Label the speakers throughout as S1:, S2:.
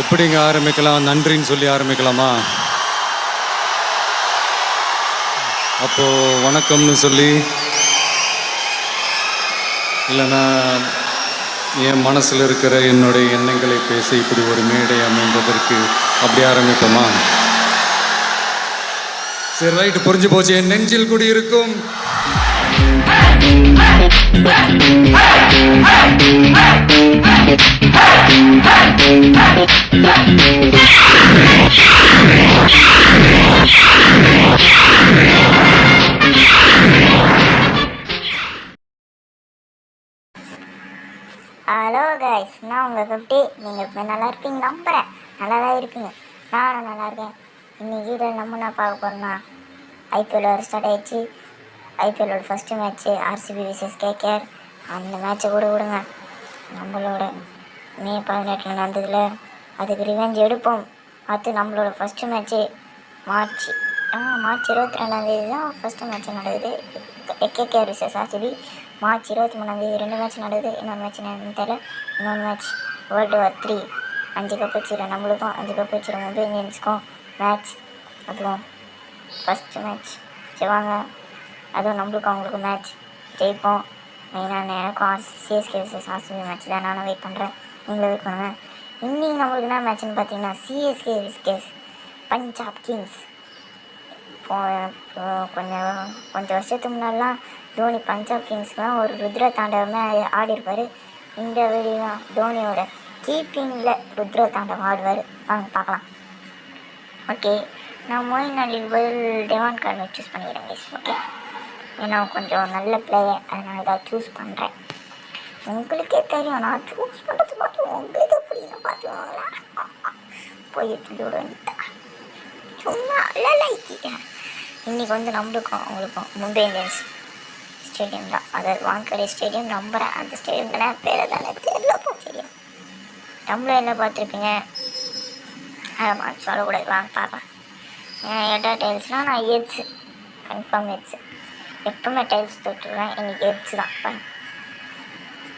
S1: எப்படிங்க ஆரம்பிக்கலாம்? நன்றின்னு சொல்லி ஆரம்பிக்கலாமா? அப்போது வணக்கம்னு சொல்லி இல்லைன்னா என் மனசில் இருக்கிற என்னுடைய எண்ணங்களை பேசி இப்படி ஒரு மேடை அமைந்ததற்கு அப்படி ஆரம்பிப்போமா? சரி ரைட்டு புரிஞ்சு போச்சு. என் நெஞ்சில்
S2: குடி இருக்கும் ஹலோ உங்கள் ஃபிஃப்டி நீங்கள் இப்போ நல்லா இருப்பீங்க நம்புகிறேன் நல்லா தான் இருப்பீங்க நானும் நல்லா இருக்கேன். இன்னைக்கு வீடியோ நம்ம நான் பார்க்க போகிறோம்னா ஐபிஎல் வர ஸ்டார்ட் ஆயிடுச்சு. ஐபிஎல்லோட first match RCB versus KKR அந்த மேட்ச்சை கூட விடுங்க. நம்மளோட மே பதினெட்டில் நடந்ததில் அதுக்கு ரிவெஞ்ச் எடுப்போம். அடுத்து நம்மளோட ஃபஸ்ட்டு மேட்ச்சு மார்ச் ஆ மார்ச் இருபத்தி ரெண்டாந்தேதி தான் ஃபஸ்ட்டு மேட்ச் நடக்குது. கேகேஆர் விசஸ் ஆர்சிபி மார்ச் இருபத்தி மூணாந்தேதி ரெண்டு மேட்ச் நடக்குது. இன்னொரு மேட்ச் என்னன்னு தெரியல. இன்னொரு மேட்ச் வேர்ல்டு வார் த்ரீ அஞ்சு கப் வச்சிடும் நம்மளுக்கும் அஞ்சு கப் வச்சிடும் மும்பை இந்தியன்ஸுக்கும் மேட்ச் அதுவும் ஃபஸ்ட்டு மேட்ச் சரி வாங்க. அதுவும் நம்மளுக்கும் அவங்களுக்கும் மேட்ச் ஜெயிப்போம். மெயினான எனக்கும் சிஎஸ்கே விசஸ் ஆர்சிபி மேட்ச் தான் நானும் வெயிட் பண்ணுறேன் நீங்களும் வெயிட் பண்ணுங்கள் இன்னைக்கு நம்மளுக்கு என்ன மேட்ச்னு பார்த்தீங்கன்னா சிஎஸ்கே விஸ்கேஸ் பஞ்சாப் கிங்ஸ் இப்போ கொஞ்சம் கொஞ்சம் வருஷத்துக்கு முன்னாடிலாம் தோனி பஞ்சாப் கிங்ஸ்க்குலாம் ஒரு ருத்ர தாண்டவமே ஆடிருப்பார் இந்த வீடியோ தோனியோட கீப்பிங்கில் ருத்ர தாண்டவம் ஆடுவார். வாங்க பார்க்கலாம். ஓகே நான் மோயின் அலிக்கு பதில் டெவான் கார்டு சூஸ் பண்ணிக்கிறேன் கைஸ் ஓகே? ஏன்னா கொஞ்சம் நல்ல பிளேயர் அதனால தான் சூஸ் பண்ணுறேன் உங்களுக்கே தெரியும் நான் சூஸ் பண்ணுறது பார்த்து உங்களுக்கே புரியல பார்த்துக்கோங்களா போயிட்டு வந்துட்டேன் சும்மா லைக்கிட்டேன் இன்றைக்கி வந்து நம்மளுக்கும் அவங்களுக்கும் மும்பை இந்தியன்ஸ் ஸ்டேடியம் தான். அதாவது வான்கடை ஸ்டேடியம் நம்புகிறேன் அந்த ஸ்டேடியம் தானே பேரை தானே தெரியலப்போ ஸ்டேடியம் நம்மளும் என்ன பார்த்துருப்பீங்க? ஆமாம் சொல்லக்கூடாது. வாங்க பார்ப்பேன் எடா டைல்ஸ்னால் நான் எட்ஸு கன்ஃபார்ம் எட்ஸு எப்பவுமே டைல்ஸ் தொட்டுருவேன். இன்றைக்கி எட்ஸ் தான். பாருங்க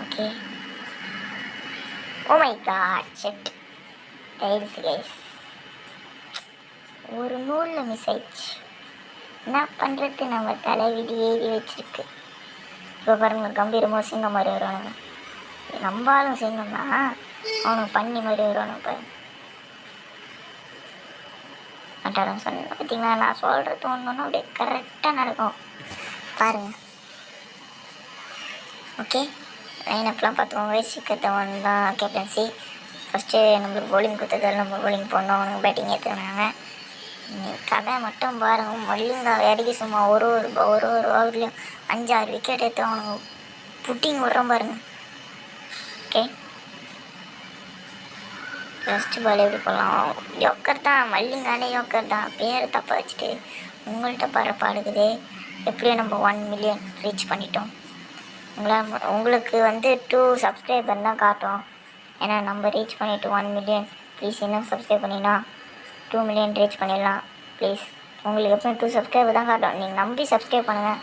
S2: okay oh my God set tiles guys ஒரு நூலில் மிஸ் ஆயிடுச்சு. என்ன பண்ணுறது நம்ம தலைவிதி ஏறி வச்சிருக்கு. இப்போ பாருங்க கம்பீரமாக சிங்கம் மாதிரி வருவானுங்க. நம்பாலும் சிங்கம் தான் அவனுக்கு பண்ணி மாதிரி வருவானுங்க பாருங்க. அட்டாடம் சொன்ன பார்த்தீங்களா நான் சொல்கிறது ஒன்று ஒன்று அப்படியே கரெக்டாக நடக்கும். பாருங்க. ஓகே லைன் அப்லாம் பார்த்துக்கோங்க. சீக்கிரத்தை ஒன்று தான். கேப்டன்சி ஃபஸ்ட்டு நம்மளுக்கு போலிங் கொடுத்ததால் நம்ம போலிங் போடணும். அவனுக்கு பேட்டிங் ஏற்றுனாங்க கதை மட்டும் பாருங்க. மல்லிங்கா வேடிக்கை சும்மா ஒரு ஒரு ஒரு ஒரு ஓவர்லேயும் அஞ்சாறு விக்கெட் எடுத்தவனுங்க புட்டிங் விட்றோம் பாருங்க. ஓகே ஃபஸ்ட்டு பால் எப்படி போடலாம்? யோக்கர் தான். மல்லிங்கானே யோக்கர் தான். பேரை தப்பாக வச்சுட்டு உங்கள்கிட்ட பரப்பாடுக்குது. எப்படியும் நம்ம ஒன் மில்லியன் ரீச் பண்ணிட்டோம். உங்களை உங்களுக்கு வந்து டூ சப்ஸ்கிரைபர் தான் காட்டும். ஏன்னா நம்ம ரீச் பண்ணிவிட்டு ஒன் மில்லியன் ப்ளீஸ் இன்னும் சப்ஸ்கிரைப் பண்ணினா டூ மில்லியன் ரீச் பண்ணிடலாம். ப்ளீஸ் உங்களுக்கு எப்போ டூ சப்ஸ்கிரைபர் தான் காட்டும். நீங்கள் நம்பி சப்ஸ்கிரைப் பண்ணுங்கள்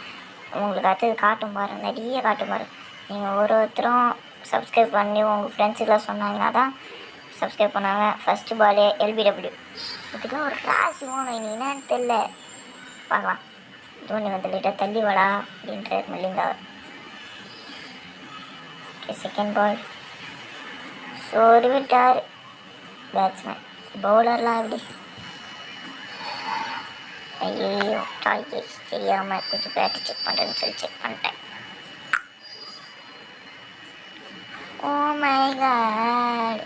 S2: உங்களுக்கு அடுத்தது காட்டும் பாரு. நிறைய காட்டும் பாரு. நீங்கள் ஒரு ஒருத்தரும் சப்ஸ்கிரைப் பண்ணி உங்கள் ஃப்ரெண்ட்ஸுக்கெலாம் சொன்னாங்கன்னா தான் சப்ஸ்கிரைப் பண்ணாங்க ஃபஸ்ட்டு பாலே எல்பிடபிள்யூ இதுக்கெல்லாம் ஒரு ராசி வேணும் நீ என்னன்னு தெரில பார்க்கலாம். தோனி வந்து லேட்டாக தள்ளி வாடா அப்படின்றார் மல்லிங்கா ஓகே செகண்ட் பால் சோறு விட்டார் பேட்ஸ்மேன் பவுலர்லாம் எப்படி ஐயோ டாய்ஸ் தெரியாமல் கொஞ்சம் பேட்டு செக் பண்ணுறேன்னு சொல்லி செக் பண்ணிட்டேன் ஓ மை காட்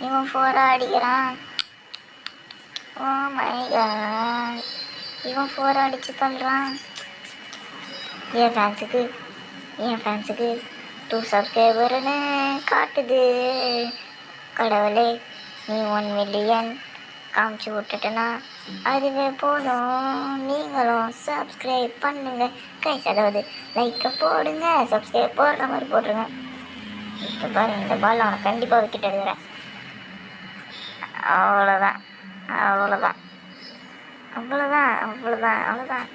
S2: இவன் ஃபோராக அடிக்கிறான் ஓ மை காட் இவன் ஃபோராக அடிச்சு தள்ளுறான் என் ஃபேன்ஸுக்கு என் ஃபேன்ஸுக்கு டூ சப்ஸ்கிரைபர்னு காட்டுது கடவுளே நீ ஒன் மில்லியன் காமிச்சு விட்டுட்டேன்னா அதுவே போதும். நீங்களும் சப்ஸ்கிரைப் பண்ணுங்க. கை அதாவது லைக்கை போடுங்க. சப்ஸ்கிரைப் போடுற மாதிரி போட்டுருங்க. இப்போ பாருங்க இந்த பால் அவனை கண்டிப்பாக விக்கெட் எடுக்கிறேன். அவ்வளோதான் அவ்வளோதான் அவ்வளோதான் அவ்வளோதான் அவ்வளோதான்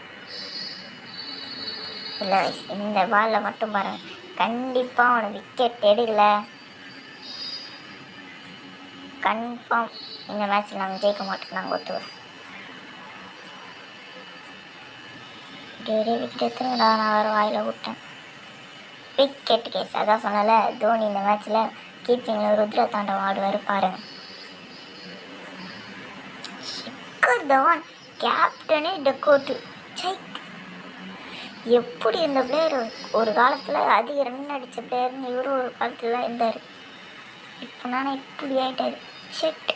S2: இல்லை இந்த பாலில் மட்டும் பாருங்க. கண்டிப்பாக அவனை விக்கெட் எடுக்கலை. கன்ஃபார்ம். இந்த மேட்ச்சில் நாங்கள் ஜெயிக்க மாட்டோம். நாங்கள் ஒத்துவோம் டெய்லி விக்கெட் நான் வேறு வாயில் விட்டேன். விக்கெட் கேஸ் அதான் சொன்னல தோனி இந்த மேட்ச்சில் கீப்பிங்கில் ருத்ர தாண்டவம் ஆடுவார் பாருங்க. ஷிக்கர் தவான். கேப்டனே டெக்கோட்டு. சை. எப்படி இந்த பிளேயர் ஒரு காலத்தில் அதிக ரன் அடித்த பிளேயர்னு இவரும் ஒரு காலத்தில் இருந்தார். இப்போ நானே இப்படி ஆகிட்டார் ஷெட்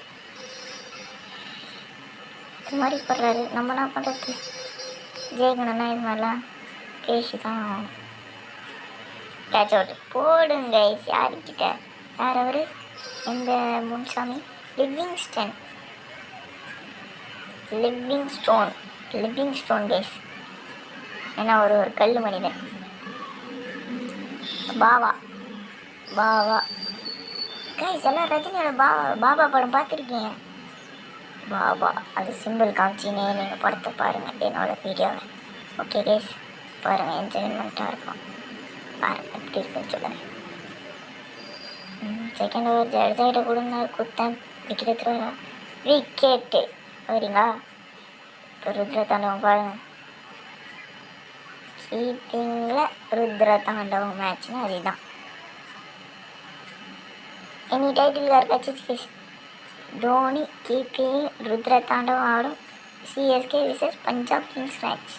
S2: இது மாதிரி போடுறாரு நம்ம என்ன பண்ணுறது ஜெயிக்கணும்னா இது மாதிரிலாம் பேசி தான் கேட்ச் அவுட் போடுங்க யாருக்கிட்ட யார் அவர்? எந்த Munsami? Livingston Livingstone Livingstone guys ஏன்னா ஒரு ஒரு கல் மனிதன். பாவா. பாவா. கைஸ் எல்லாம் ரஜினியோட பாபா பாபா படம் பார்த்துருக்கீங்க பாபா அது சிம்பிள் காமிச்சினே நீங்கள் படத்தை பாருங்கள் என்னோட வீடியோவை ஓகே கைஸ் பாருங்கள் என்ஜாய்மெண்ட்டாக இருக்கும். பாருங்கள் எப்படி இருக்குன்னு சொல்லுங்கள் செகண்ட் ஓவர் ஜடேஜாகிட்ட கொடுங்க குத்தன் விக்கெட் எடுத்துருவாரா விக்கெட்டு வரீங்களா இப்போ ருத்ர தாண்டவம் பாருங்கள் கீப்பிங்கில் ருத்ர தாண்டவம் மேட்ச்னா அதுதான். எனி டைட்டில் யாருக்காச்சும் தோனி கீப்பிங் ருத்ர தாண்டவம் ஆடும். CSK versus Punjab Kings match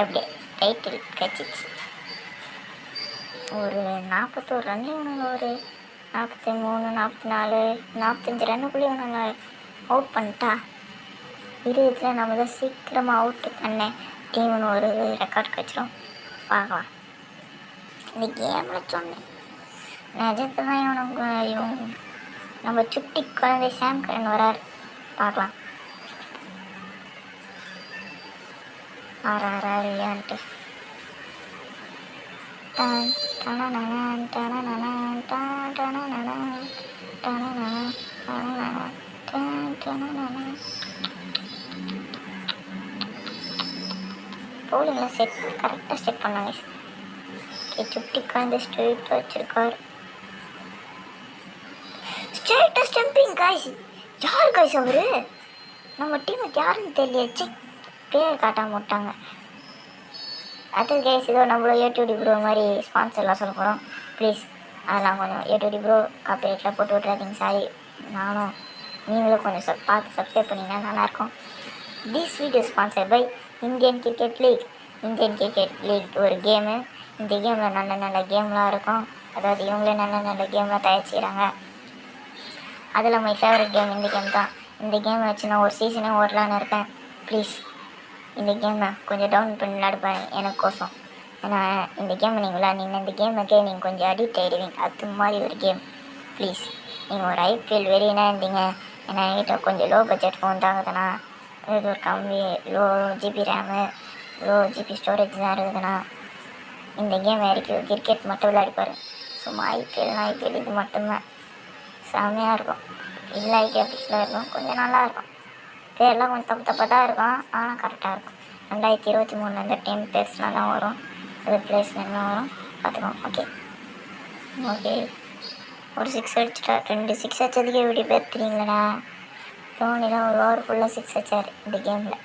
S2: எப்படி டைட்டில் கட்சிச்சு ஒரு நாற்பத்தோரு ரன்லேயே இவனுங்க ஒரு நாற்பத்தி மூணு நாற்பத்தி நாலு நாற்பத்தஞ்சு ரன்னுக்குள்ளேயே இவனுங்க அவுட் பண்ணிட்டா. இருபத்தில் நம்ம தான் சீக்கிரமாக அவுட் பண்ண டீம்னு ஒரு ரெக்கார்ட் வச்சிரும் பார்க்கலாம். இந்த கேமில் சொன்னேன். நிஜத்தை இவனுக்கு இவன். நம்ம சுட்டி குழந்தை சாம் கரன் வரார். பார்க்கலாம். ஆறாரா இல்லையான்ட்டு டான் செட் கரெக்டாக செட் பண்ணாங்க. சுட்டி குழந்தை ஸ்ட்ரெயிட் வச்சிருக்காரு. ஸ்ட்ரெயிட்டாக ஸ்டம்பிங் காய்ஸ் யார் காய்ஸ் அவரு? நம்ம டீமுக்கு யாருன்னு தெரியல பேர் காட்டாம விட்டாங்க. அது கேஸ் இதோ நம்மள ஏடிடி ப்ரோ மாதிரி ஸ்பான்சர்லாம் சொல்ல போகிறோம் ப்ளீஸ் அதெல்லாம் கொஞ்சம் ஏடிடி ப்ரோ காப்பிரைட்டில் போட்டு விட்றாதீங்க சாரி நானும் நீங்களும் கொஞ்சம் சப் பார்த்து சப்ஸ்கிரைப் பண்ணிங்கன்னா நல்லாயிருக்கும். This video sponsor by Indian Cricket League Indian Cricket League ஒரு கேமு இந்த கேமில் நல்ல நல்ல கேம்லாம் இருக்கும். அதாவது இவங்களே நல்ல நல்ல கேம்லாம் தயாரிச்சுக்கிறாங்க. அதில் மை ஃபேவரட் கேம் இந்த கேம் தான். இந்த கேம் வச்சு நான் ஒரு சீசனே ஓடலான்னு இருக்கேன். ப்ளீஸ் இந்த கேமை கொஞ்சம் டவுன் பண்ணி விளாடுப்பேன் எனக்கு கோசம் ஏன்னா இந்த கேமை நீங்கள் விளாடினீங்கன்னா இந்த கேமுக்கே நீங்கள் கொஞ்சம் அடிக்ட் ஆகிடுவீங்க அது மாதிரி ஒரு கேம் ப்ளீஸ் நீங்கள் ஒரு ஐபிஎல் வெளியினா இருந்தீங்க. ஏன்னா என்கிட்ட கொஞ்சம் லோ பட்ஜெட் ஃபோன் தாங்குதுன்னா இது ஒரு கம்மி low GB RAM low GB storage தான் இருக்குதுன்னா இந்த கேம் இறக்கி கிரிக்கெட் மட்டும் விளையாடிப்பார். சும்மா ஐபிஎல் ஐபிஎல் இது மட்டும்தான். செம்மையாக இருக்கும். இல்லை ஐகேபிக்ஸில் இருக்கும். கொஞ்சம் நல்லா இருக்கும். பேர்லாம் கொஞ்சம் தப்பு தப்பாக தான் இருக்கும். ஆனால் கரெக்டாக இருக்கும். ரெண்டாயிரத்தி இருபத்தி மூணுலேருந்து டென் பேர்ஸ்லாம் தான் வரும். அது பிளேஸ்மெண்ட்லாம் வரும். பார்த்துக்கோங்க ஓகே ஓகே ஒரு சிக்ஸ் அடிச்சுட்டா ரெண்டு சிக்ஸ் அடிச்சதுக்கே எப்படி பேர் தோனி தான் ஒரு ஓவர் ஃபுல்லாக சிக்ஸ் அடிச்சார் இந்த கேமில்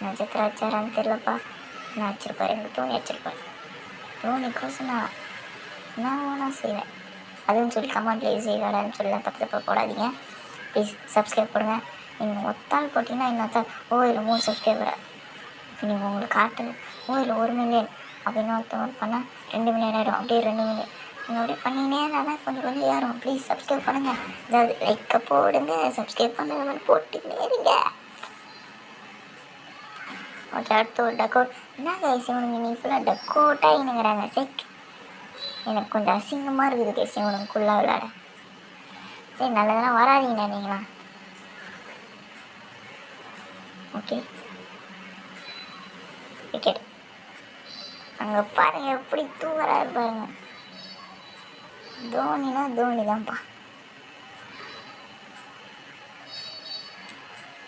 S2: நட்சத்திரம் அடிச்சாரான்னு தெரிலப்பா நான் அடிச்சிருப்பார்? எங்கள் தோனி அடிச்சிருப்பார். தோனிக்கோசம் நான் நான் வேணா செய்வேன். அதுவும் சொல்லி கமெண்ட்ல இது செய்வாடான்னு சொல்ல தப்பு தப்பாக போடாதீங்க. ப்ளீஸ் சப்ஸ்கிரைப் பண்ணுங்கள் நீங்கள் ஒத்தாள் போட்டிங்கன்னா இன்னொருத்தாள் ஓ இதில் மூணு சப்ஸ்கிரைபர் இப்போ நீங்கள் உங்களுக்கு காட்டு ஓ இதில் ஒரு மில்லியன் அப்படின்னு ஒருத்தவங்க பண்ணால் ரெண்டு மில்லியன் ஆகிடும் அப்படியே ரெண்டு மில்லியன் நீங்கள் அப்படியே பண்ணினே இருந்தால் கொஞ்சம் கொஞ்சம் ஏறும். ப்ளீஸ் சப்ஸ்கிரைப் பண்ணுங்கள் அதாவது லைக்கை போடுங்க. சப்ஸ்கிரைப் பண்ணுங்க போட்டுக்கிட்டே இருங்க. ஓகே அடுத்து ஒரு டக்கோட் என்ன கைஸ் இவனுங்க நீ ஃபுல்லாக டக்கோட்டாக இனுங்கிறாங்க செக். எனக்கு கொஞ்சம் அசிங்கமாக இருக்குது கைஸ் இவனுக்குள்ளே விளாட சரி நல்லதெல்லாம் வராதீங்கண்ணா நீங்களா ஓகே விக்கெட் அங்கே பாருங்க எப்படி தூங்குறாரு பாருங்க தோனினா தோனி தான்ப்பா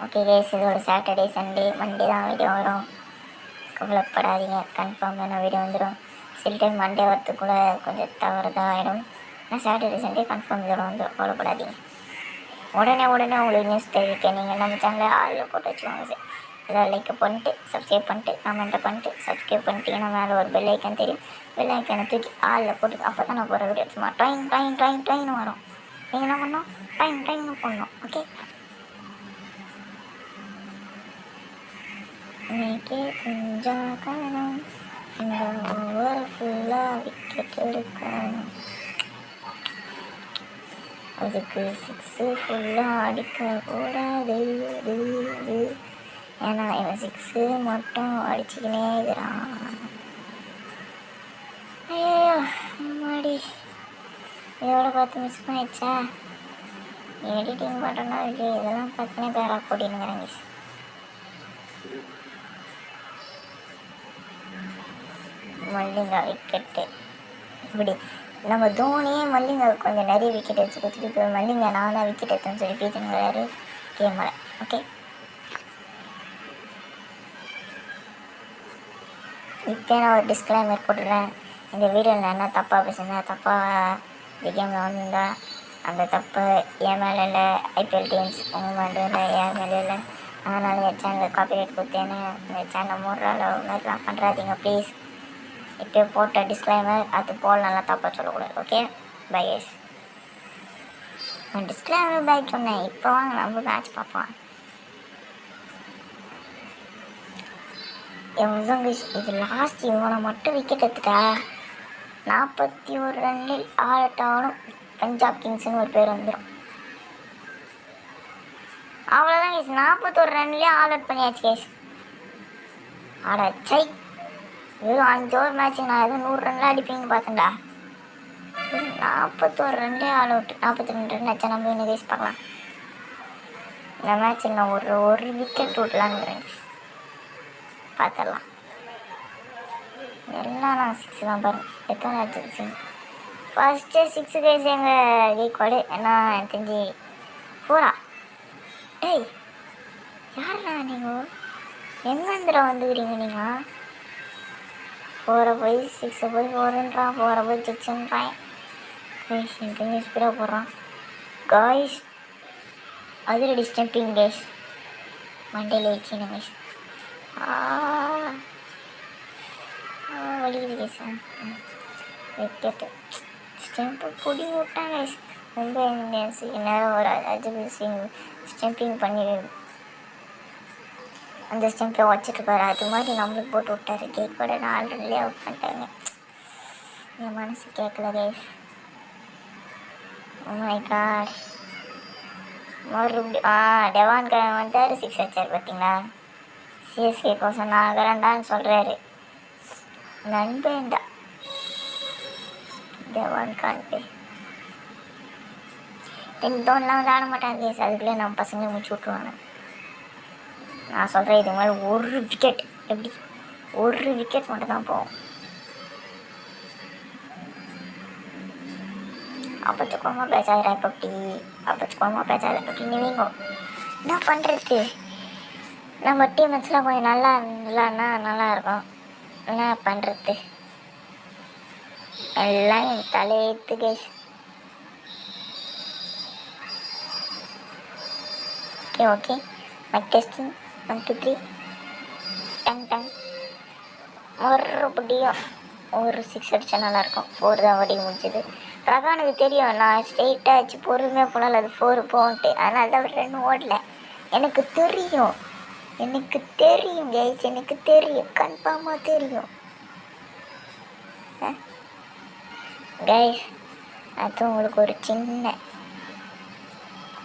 S2: ஓகே கேஸ் இதோட சாட்டர்டே சண்டே மண்டே தான் வீடியோ வரும். கவலைப்படாதீங்க. கன்ஃபார்மான வீடியோ வந்துடும் சில டைம் மண்டே கூட கொஞ்சம் தவறுதான் ஆகிடும் ஆனால் சாட்டர்டே சண்டே கன்ஃபார்ம் இதோட வந்துடும் கவலைப்படாதீங்க. உடனே உடனே உங்களுக்கு நியூஸ் தெரிவிக்க நீங்கள் நம்ம சேனலை ஆளில் போட்டு வச்சுக்கோங்க சார் ஏதாவது லைக் பண்ணிட்டு சப்ஸ்கிரைப் பண்ணிட்டு கமெண்ட்டை பண்ணிட்டு சப்ஸ்கிரைப் பண்ணிட்டீங்கன்னா மேலே ஒரு பெல் ஐக்கன் தெரியும். பெல் ஐக்கனை தூக்கி ஆளில் போட்டு அப்போ தான் நான் போகிற வீடியோ சும்மா டைம் ட்ரைன் ட்ரைன் ட்ரைன்னு வரும். நீங்கள் என்ன பண்ணணும்? ட்ரைன் டைம்னு போடணும். ஓகே இன்னைக்கு கொஞ்சம் காணும் இந்த ஓவர் ஃபுல்லாக விக்கெட் எடுக்கணும் அதுக்கு சிக்ஸு ஃபுல்லாக அடிக்கக்கூடாது ஏன்னா இவன் சிக்ஸு மட்டும் அடிச்சுக்கினே இருக்கிறான். ஐயோ மாடி இதோட பார்த்து மிஸ் பண்ணிடுச்சா எடிட்டிங் பண்ணுறோன்னா இல்லையே இதெல்லாம் பார்த்தீங்கன்னா பேரா போட்டினுங்கிறாங்க மல்லிங்கா விக்கெட்டு இப்படி நம்ம தோனியே மல்லிங்கா கொஞ்சம் நிறைய விக்கெட் எடுத்து கொடுத்துட்டு இப்போ மல்லிங்கா நான் தான் விக்கெட் எடுத்தேன்னு சொல்லி பேசினுங்கிறாரு கேமரா ஓகே இப்போ நான் ஒரு டிஸ்க்ளைமர் போட்டுடுறேன் இந்த வீடியோவில் என்ன தப்பாக பேசியிருந்தேன்? தப்பாக இந்த கேமில் வந்திருந்தா அந்த தப்பு என் மேலே இல்லை ஐபிஎல் டீம்ஸ் உங்கள் மேலே இல்லை என் மேலே இல்லை. அதனால் என் சேனலில் காப்பிரைட் கொடுத்தேன்னு இந்த சேனலை மூடுற அளவு மாதிரிலாம் பண்ணுறாதீங்க ப்ளீஸ் இப்போ போட்ட டிஸ்க்ளைமர் அது போல் நல்லா தப்பாக சொல்லக்கூடாது. ஓகே பை எஸ் நான் டிஸ்க்ளைமர் பை சொன்னேன். இப்போ வாங்க நம்ம மேட்ச் பார்ப்போம். இவங்க இது லாஸ்ட் இவனை மட்டும் விக்கெட் எடுத்துட்டா? நாற்பத்தி ஒரு ரன்னில் ஆடட்டாலும் பஞ்சாப் கிங்ஸ்னு ஒரு பேர் வந்துடும் அவ்வளோதான் கேஸ் நாற்பத்தோரு ரன்லேயே ஆல் அவுட் பண்ணியாச்சு கேஸ் ஆட சை வெறும் அஞ்சு ஓவர் மேட்ச்சுக்கு நான் எதுவும் நூறு ரன்லாம் அடிப்பீங்கன்னு பார்த்தேன்டா நாற்பத்தோரு ரன்லேயே ஆள் அவுட் நாற்பத்தி ரெண்டு ரன் ஆச்சா நம்ம இன்னும் கேஸ் பார்க்கலாம் இந்த மேட்ச்சில் நான் ஒரு ஒரு விக்கெட் விடலான்னு பார்த்துடலாம். எல்லாம் நான் சிக்ஸ் தான் பாருங்க. எத்தனை ஆச்சு சிக்ஸ் ஃபஸ்ட்டு சிக்ஸு கேஸ் எங்கள் கீக்கோடு என்ன எனக்கு தெரிஞ்சு ஃபோரா டேய் யாருண்ணா நீங்கள் எங்கேந்திர வந்துக்கிறீங்க நீங்கள் ஃபோரை போய் சிக்ஸை போய் ஃபோருன்றான் ஃபோரை போய் சிக்ஸுன்றான் கைஸ் எனக்கு ஸ்பீடாக போடுறான். காய்ஸ் அதிரடி ஸ்டெம்பிங் கேஸ் மண்டையில் வச்சுன்னு கைஸ் வலிக்குது கேஸ் விக்கெட்டு. ஸ்டெம்பு பிடி விட்டாங்க ரொம்ப நேரம் ஒரு அஜித் சிங் ஸ்டெம்பிங் பண்ணி அந்த ஸ்டெம்பை வச்சுட்ருப்பாரு அது மாதிரி நம்மளுக்கு போட்டு விட்டாரு. கேக் கூட நான் ஆல்ரெடி அவுட் பண்ணிட்டேங்க. என் மனசு கேட்கல கேஸ் மை oh காட் மறுபடியும் ஆ டெவான் கிழமை வந்தார் சிக்ஸ் அடிச்சார் பார்த்தீங்களா சிஎஸ்கே கோசம் நான் ஆகிறேன்டான்னு சொல்கிறாரு நண்பேண்டா தேவான் கான்பே தென் தோன்லாம் வந்து ஆட மாட்டாங்க கேஸ் அதுக்குள்ளே நம்ம பசங்களை முடிச்சு விட்ருவாங்க நான் சொல்கிறேன் இது மாதிரி ஒரு விக்கெட் எப்படி? ஒரு விக்கெட் மட்டும் தான் போகும் அப்பச்சுக்கோமா பேசாத பப்டி அப்பச்சுக்கோமா பேசாத அப்படின்னு நீங்க. என்ன பண்ணுறது நம்ம டீம் மேட்ச்லாம் கொஞ்சம் நல்லா இல்லைன்னா நல்லா இருக்கும். என்ன பண்ணுறது எல்லாம் என் தலையெழுத்து guys okay okay mike testing one two three tongue டங் மறுபடியும் ஒரு சிக்ஸ் அடித்தா நல்லாயிருக்கும். ஃபோர் தான் வடி முடிஞ்சது. ரகானுக்கு தெரியும். நான் ஸ்ட்ரெயிட்டாக வச்சு பொறுமையாக போனாலும் அது ஃபோர் போகன்ட்டு அதனால தான் அவர் ரெண்டு ஓடல. எனக்கு தெரியும். எனக்கு தெரியும் கைஸ் எனக்கு தெரியும். கன்ஃபார்மாக தெரியும். கைஸ் அது உங்களுக்கு ஒரு சின்ன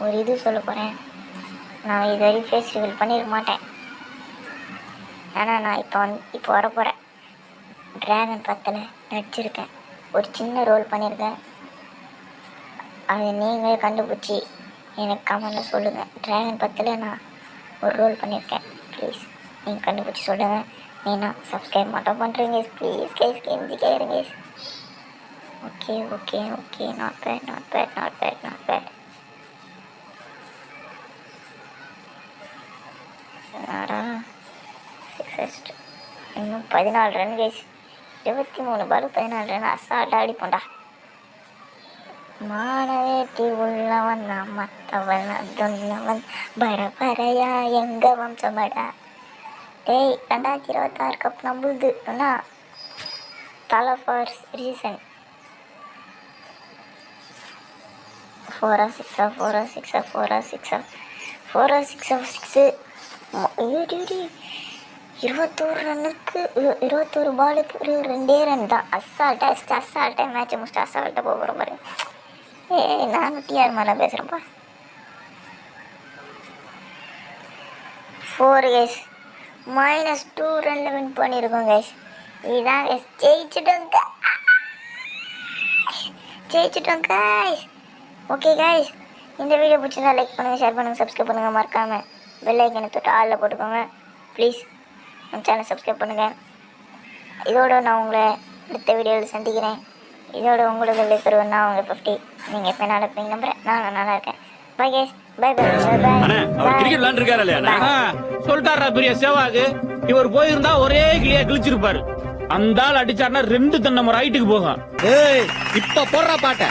S2: ஒரு இது சொல்ல போகிறேன் நான் இது வரையும் ஃபேஸ் ரிவீல் பண்ணியிருக்க மாட்டேன். ஆனால் நான் இப்போ வந்து இப்போ வர போகிறேன் ட்ராகன் பத்தில் நடிச்சிருக்கேன். ஒரு சின்ன ரோல் பண்ணியிருக்கேன் அது நீங்களே கண்டுபிடிச்சி எனக்கு கமெண்டில் சொல்லுங்கள் ட்ராகன் பத்தில் நான் ஒரு ரோல் பண்ணியிருக்கேன் ப்ளீஸ் நீங்கள் கண்டுபிடிச்சி சொல்லுங்கள் நீனா சப்ஸ்கிரைப் மட்டும் பண்ணுறீங்க ப்ளீஸ் கேஸ் கெஞ்சி கேளுங்க. Okay okay okay not bad not bad not bad not bad என்னடா சிக்ஸ் இன்னும் பதினாலு ரன் கைஸ் இருபத்தி மூணு பால் பதினாலு ரன் அசால்ட்டாக அடிப்போண்டா மானவேட்டி உள்ளவன் நான் மத்தவன் அதுன்னவன் பர பரையா எங்க வம்சமடா. டேய் ரெண்டாயிரத்தி இருபத்தாறு கப் நம்புது என்ன தலை ஃபார் ரீசன் ஃபோரா சிக்ஸா ஃபோரா சிக்ஸா ஃபோரா சிக்ஸா ஃபோரா சிக்ஸா சிக்ஸு இருபத்தோரு ரன்னுக்கு இருபத்தோரு பாலுக்கு ஒரு ரெண்டே ரன் தான். அசால்ட்டாக அசால்ட்டாக மேட்ச்சை முடிச்சுட்டு அசால்ட்டாக போக போகிறோம் பாருங்க ஏய் நான் டிஆர் மேலே பேசுகிறேன்ப்பா ஃபோர் கைஸ் மைனஸ் டூ ரனில் வின் பண்ணியிருக்கோம் கைஸ் இதான் கேஸ் ஜெயிச்சிட்டோங்க guys. ஜெயிச்சிட்டோம் ஓகே கைஸ் இந்த வீடியோ பிடிச்சிருந்தா லைக் பண்ணுங்கள் ஷேர் பண்ணுங்கள் சப்ஸ்கிரைப் பண்ணுங்கள் மறக்காமல் பெல் ஐக்கனை தொட்டு ஆளில் போட்டுக்கோங்க. ப்ளீஸ் நம்ம சேனல் சப்ஸ்கிரைப் பண்ணுங்கள் இதோட நான் உங்களை அடுத்த வீடியோவில் சந்திக்கிறேன். இதோட உங்களுக்கு பெறுவேன் நான் உங்கள் ஃபிஃப்டி நீங்கள் எப்போ நல்லா இருப்பீங்க நம்புறேன். நான் நல்லா இருக்கேன். பை கேஸ் பை பை
S3: சொல்லிட்டாரா பெரிய சேவாகு இவர் போயிருந்தா ஒரே கிளியா கிழிச்சிருப்பாரு. அந்த ஆள் அடிச்சாருன்னா ரெண்டு தென்னை மரம் ஹைட்டுக்கு போகும்.
S4: ஏய் இப்ப போடுற பாட்ட.